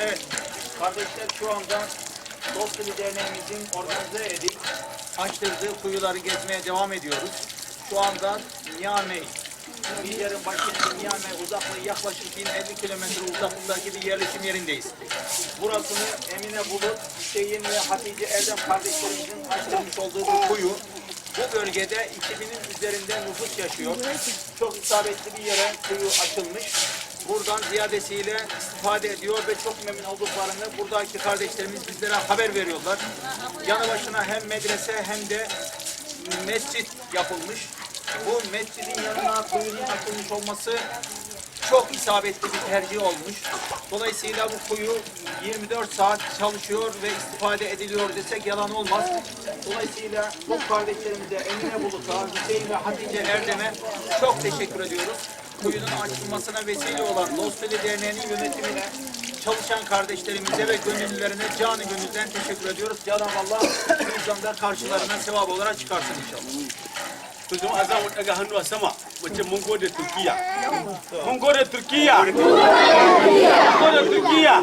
Evet, kardeşler şu anda Dostluğu Derneğimizin organize edip açtırdığı kuyuları gezmeye devam ediyoruz. Şu anda Niamey, Nijer'in başkenti Niamey uzaklığı yaklaşık 1050 kilometre uzaklıktaki bir yerleşim yerindeyiz. Burasını Emine Bulut, Hüseyin ve Hatice Erdem kardeşlerimizin açtırmış olduğu bu kuyu. Bu bölgede 2000'in üzerinde nüfus yaşıyor. Çok isabetli bir yere kuyu açılmış. Buradan ziyadesiyle istifade ediyor ve çok memnun olduklarını buradaki kardeşlerimiz bizlere haber veriyorlar. Yanı başına hem medrese hem de mescit yapılmış. Bu mescidin yanına kuyunun açılmış olması çok isabetli bir tercih olmuş. Dolayısıyla bu kuyu 24 saat çalışıyor ve istifade ediliyor desek yalan olmaz. Dolayısıyla bu kardeşlerimize Emine Bulut'a, Hüseyin ve Hatice Erdem'e çok teşekkür ediyoruz. Kuyunun açılmasına vesile olan Dosteli Derneği'nin yönetimine, çalışan kardeşlerimize ve gönüllülerine canı gönülden teşekkür ediyoruz. Cenab-ı Allah de karşılarına sevap olarak çıkarsın inşallah. to jama'a za mu daga hannu a sama mu ce mun gode turkiya mun gode turkiya mun gode turkiya mun gode turkiya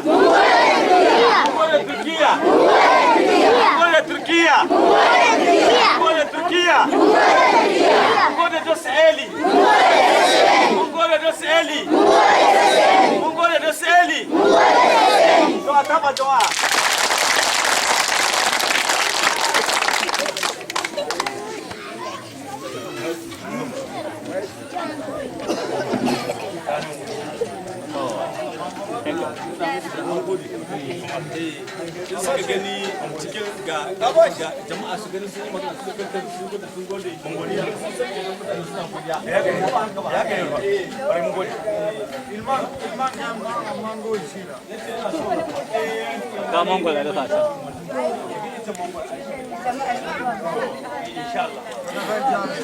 잡아 좋아. cikin 刚蒙过来的大家。Inshallah. Inshallah.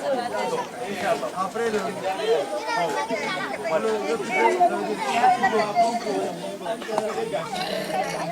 Inshallah.